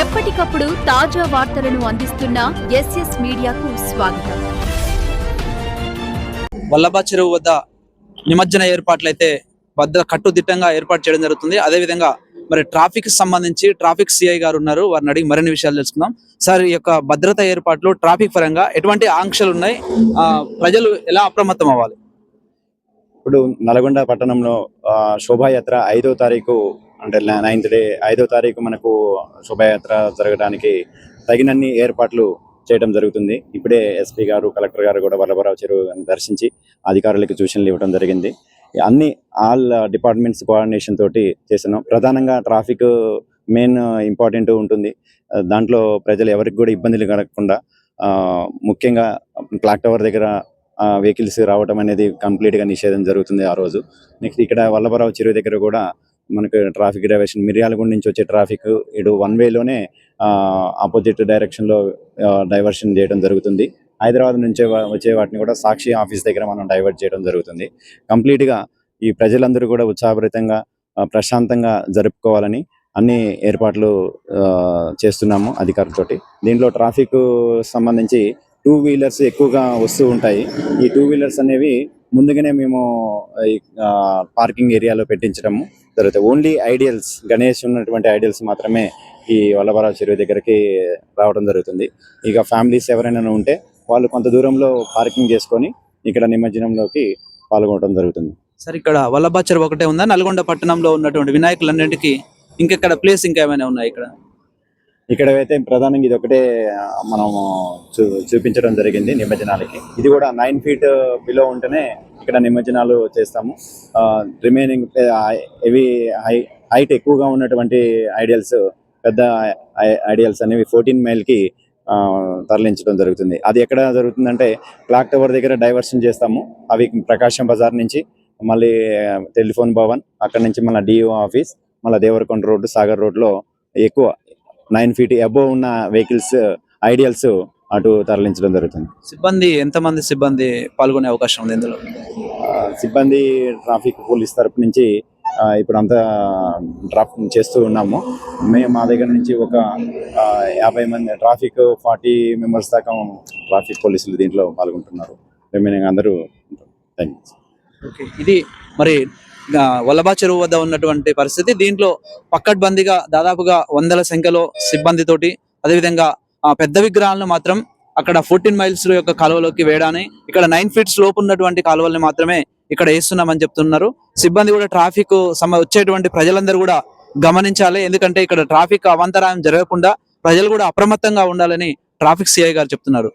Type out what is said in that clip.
ఎప్పటికప్పుడు తాజా వార్తలను అందిస్తున్న ఎస్ఎస్ మీడియాకు స్వాగతం. వల్లభా చెరువు వద్ద నిమజ్జన ఏర్పాట్లు అయితే భద్ర కట్టుదిట్టంగా ఏర్పాటు చేయడం జరుగుతుంది. అదేవిధంగా మరి ట్రాఫిక్ సంబంధించి ట్రాఫిక్ సిఐ గారు ఉన్నారు. వారిని అడిగి మరిన్ని విషయాలు తెలుసుకుందాం. సార్ ఈ యొక్క భద్రత ఏర్పాట్లు ట్రాఫిక్ పరంగా ఎటువంటి ఆంక్షలు ఉన్నాయి? ఆ, ప్రజలు ఎలా అప్రమత్తం అవ్వాలి? ఇప్పుడు నల్గొండ పట్టణంలో శోభాయాత్ర ఐదో తారీఖు అంటే నైన్త్ డే ఐదో తారీఖు మనకు శుభయాత్ర జరగడానికి తగినన్ని ఏర్పాట్లు చేయడం జరుగుతుంది. ఇప్పుడే ఎస్పీ గారు కలెక్టర్ గారు కూడా వల్లభరావు చెరువు దర్శించి అధికారులకు సూచనలు ఇవ్వడం జరిగింది. అన్ని ఆల్ డిపార్ట్మెంట్స్ కోఆర్డినేషన్ తోటి చేస్తున్నాం. ప్రధానంగా ట్రాఫిక్ మెయిన్ ఇంపార్టెంట్ ఉంటుంది. దాంట్లో ప్రజలు ఎవరికి కూడా ఇబ్బందులు కలగకుండా ఆ, ముఖ్యంగా క్లాక్ టవర్ దగ్గర వెహికల్స్ రావడం అనేది కంప్లీట్గా నిషేధం జరుగుతుంది ఆ రోజు. నెక్స్ట్ ఇక్కడ వల్లభరావు చెరువు దగ్గర కూడా మనకు ట్రాఫిక్ డైవర్షన్ మిర్యాలగూడ నుంచి వచ్చే ట్రాఫిక్ ఇటు వన్ వేలోనే ఆపోజిట్ డైరెక్షన్లో డైవర్షన్ చేయడం జరుగుతుంది. హైదరాబాద్ నుంచి వచ్చే వాటిని కూడా సాక్షి ఆఫీస్ దగ్గర మనం డైవర్ట్ చేయడం జరుగుతుంది. కంప్లీట్గా ఈ ప్రజలందరూ కూడా ఉత్సాహభరితంగా ప్రశాంతంగా జరుపుకోవాలని అన్ని ఏర్పాట్లు చేస్తున్నాము అధికారులతోటి. దీంట్లో ట్రాఫిక్ సంబంధించి టూ వీలర్స్ ఎక్కువగా వస్తూ ఉంటాయి. ఈ టూ వీలర్స్ అనేవి ముందుగానే మేము పార్కింగ్ ఏరియాలో పెట్టించడము. జరుగుతుంది ఓన్లీ ఐడియల్స్ గణేష్ ఉన్నటువంటి ఐడియల్స్ మాత్రమే ఈ వల్లభరావు చెరువు దగ్గరికి రావడం జరుగుతుంది. ఇక ఫ్యామిలీస్ ఎవరైనా ఉంటే వాళ్ళు కొంత దూరంలో పార్కింగ్ చేసుకొని ఇక్కడ నిమజ్జనంలోకి పాల్గొనడం జరుగుతుంది. సార్ ఇక్కడ వల్లభా చెరువు ఒకటే ఉందా? నల్గొండ పట్టణంలో ఉన్నటువంటి వినాయకులన్నింటికి ఇంకెక్కడ ప్లేస్ ఇంకా ఏమైనా ఉన్నాయి ఇక్కడ? ఇక్కడ అయితే ప్రధానంగా ఇది ఒకటే మనము చూ చూపించడం జరిగింది నిమజ్జనాలకి. ఇది కూడా నైన్ ఫీట్ బిలో ఉంటేనే ఇక్కడ నిమజ్జనాలు చేస్తాము. రిమైనింగ్ ఇవి హై హైట్ ఎక్కువగా ఉన్నటువంటి ఐడియల్స్ పెద్ద ఐడియల్స్ అనేవి ఫోర్టీన్ మైల్కి తరలించడం జరుగుతుంది. అది ఎక్కడ జరుగుతుందంటే క్లాక్ టవర్ దగ్గర డైవర్షన్ చేస్తాము. అవి ప్రకాశం బజార్ నుంచి మళ్ళీ టెలిఫోన్ భవన్ అక్కడ నుంచి మళ్ళీ డిఓ ఆఫీస్ మళ్ళీ దేవరకొండ రోడ్డు సాగర్ రోడ్లో ఎక్కువ నైన్ ఫీట్ అబోవ్ ఉన్న వెహికల్స్ ఐడియల్స్ అటు తరలించడం జరుగుతుంది. సిబ్బంది ఎంతమంది సిబ్బంది పాల్గొనే అవకాశం ఉంది ఇందులో? సిబ్బంది ట్రాఫిక్ పోలీస్ తరపు నుంచి ఇప్పుడు అంతా డ్రాప్ చేస్తూ ఉన్నాము. మేము మా దగ్గర నుంచి ఒక యాభై మంది ట్రాఫిక్ ఫార్టీ మెంబర్స్ దాకా ట్రాఫిక్ పోలీసులు దీంట్లో పాల్గొంటున్నారు. రిమైనింగ్ అందరూ థ్యాంక్ యూ ఓకే. ఇది మరి వల్లభా చెరువు వద్ద ఉన్నటువంటి పరిస్థితి. దీంట్లో పక్కడ్బందీగా దాదాపుగా వందల సంఖ్యలో సిబ్బందితోటి అదేవిధంగా పెద్ద విగ్రహాలను మాత్రం అక్కడ ఫోర్టీన్ మైల్స్ యొక్క కాలువలోకి వేయడాన్ని ఇక్కడ నైన్ ఫీట్స్ లోపు ఉన్నటువంటి కాలువల్ని మాత్రమే ఇక్కడ వేస్తున్నామని చెప్తున్నారు. సిబ్బంది కూడా ట్రాఫిక్ సమ వచ్చేటువంటి ప్రజలందరూ కూడా గమనించాలి. ఎందుకంటే ఇక్కడ ట్రాఫిక్ అవంతరాయం జరగకుండా ప్రజలు కూడా అప్రమత్తంగా ఉండాలని ట్రాఫిక్ సిఐ గారు చెప్తున్నారు.